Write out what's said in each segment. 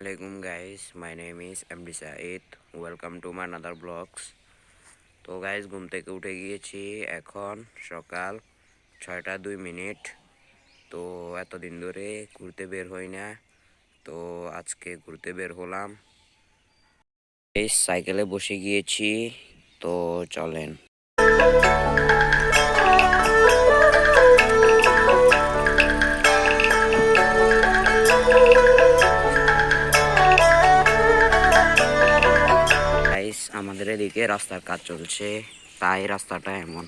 Assalamualaikum guys, my name is MD Said. Welcome to my another vlogs. তো guys ঘুম থেকে উঠে গিয়েছি। এখন সকাল ছয়টা দুই মিনিট। তো এতদিন ধরে ঘুরতে বের হই না। তো আজকে ঘুরতে বের হলাম। এই সাইকেলে বসে গিয়েছি। তো চলেন। এদিকে রাস্তার কাজ চলছে তাই রাস্তাটা এমন।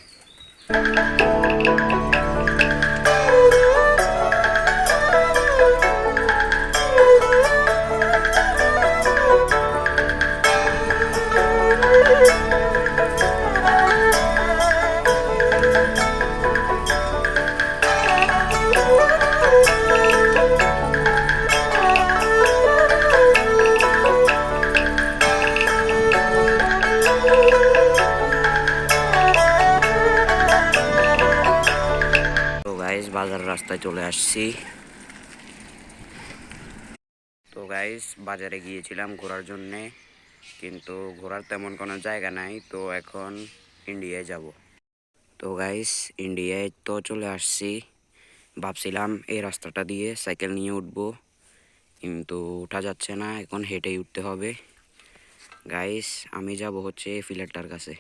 গাইস বাজার রাস্তায় চলে আসছি। তো গাইস বাজারে গিয়েছিলাম ঘোরার জন্যে, কিন্তু ঘোরার তেমন কোনো জায়গা নাই, তো এখন ইন্ডিয়ায় যাব। তো গাইস ইন্ডিয়ায় তো চলে আসছি। ভাবছিলাম এই রাস্তাটা দিয়ে সাইকেল নিয়ে উঠবো, কিন্তু ওঠা যাচ্ছে না, এখন হেঁটেই উঠতে হবে। গাইস আমি যাব হচ্ছে ফিলেটটার কাছে।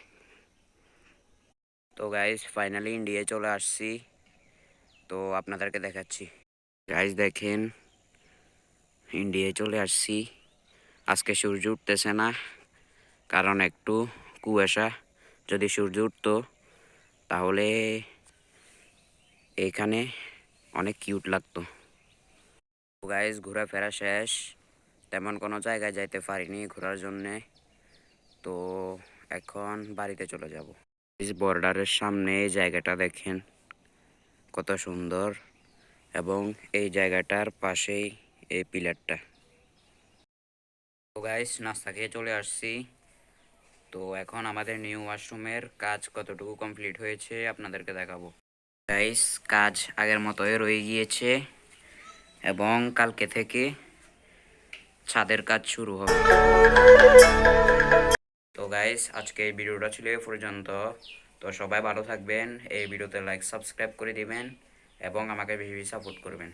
তো গাইস ফাইনালি ইন্ডিয়ায় চলে আসছি। তো আপনাদেরকে দেখাচ্ছি। গাইজ দেখেন ইন্ডিয়ায় চলে আসছি। আজকে সূর্য উঠতেছে না, কারণ একটু কুয়াশা। যদি সূর্য উঠতো, তাহলে এইখানে অনেক কিউট লাগতো। গাইস ঘোরাফেরা শেষ। তেমন কোনো জায়গায় যাইতে পারিনি ঘোরার জন্যে। তো এখন বাড়িতে চলে যাব। বর্ডারের সামনে এই জায়গাটা দেখেন। কত সুন্দর এবং এই জায়গাটার পাশেই এই পিলারটা। তো গাইস নাস্তা খেয়ে চলে আসছি। তো এখন আমাদের নিউ ওয়াশরুমের কাজ কতটুকু কমপ্লিট হয়েছে আপনাদেরকে দেখাবো। গাইস কাজ আগের মতোই রয়ে গিয়েছে এবং কালকে থেকে ছাদের কাজ শুরু হবে। তো গাইস আজকে এই ভিডিওটা ছিল এ পর্যন্ত। তো সবাই ভালো থাকবেন। এই ভিডিওতে লাইক সাবস্ক্রাইব করে দিবেন এবং আমাকে বেশি সাপোর্ট করবেন।